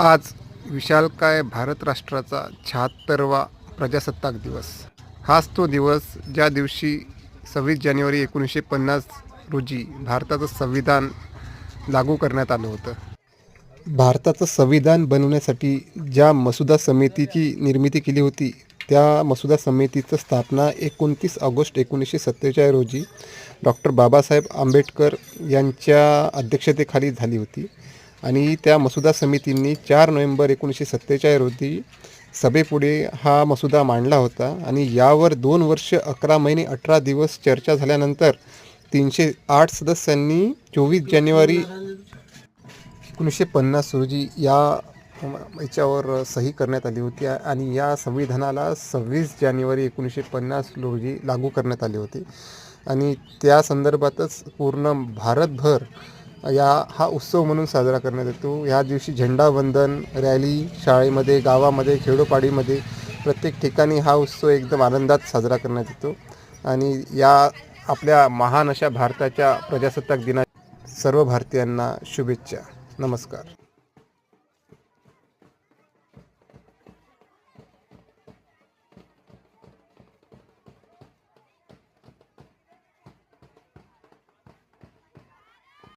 आज विशालकाय भारत राष्ट्राचा शहात्तरवा प्रजासत्ताक दिवस? हाच तो दिवस ज्या दिवशी सव्वीस जानेवारी एकोणीसशे पन्नास रोजी भारताचं संविधान लागू करण्यात आलं होतं. भारताचं संविधान बनवण्यासाठी ज्या मसुदा समितीची निर्मिती केली होती त्या मसुदा समितीचं स्थापना एकोणतीस ऑगस्ट एकोणीसशे सत्तेचाळीस रोजी डॉक्टर बाबासाहेब आंबेडकर यांच्या अध्यक्षतेखाली झाली होती. आणि त्या मसुदा समितींनी चार नोव्हेंबर एकोणीसशे सत्तेचाळीस रोजी सभेपुढे हा मसुदा मांडला होता. आणि यावर दोन वर्ष अकरा महिने अठरा दिवस चर्चा झाल्यानंतर तीनशे आठ सदस्यांनी चोवीस जानेवारी एकोणीसशे पन्नास रोजी या याच्यावर सही करण्यात आली होती आणि या संविधानाला सव्वीस जानेवारी एकोणीसशे पन्नास रोजी लागू करण्यात आले होते. आणि त्या संदर्भातच पूर्ण भारतभर या हा उत्सव म्हणून साजरा करण्यात येतो. ह्या दिवशी झेंडावंदन रॅली शाळेमध्ये गावामध्ये खेडोपाडीमध्ये प्रत्येक ठिकाणी हा उत्सव एकदम आनंदात साजरा करण्यात येतो. आणि या आपल्या महान अशा भारताच्या प्रजासत्ताक दिना सर्व भारतीयांना शुभेच्छा. नमस्कार.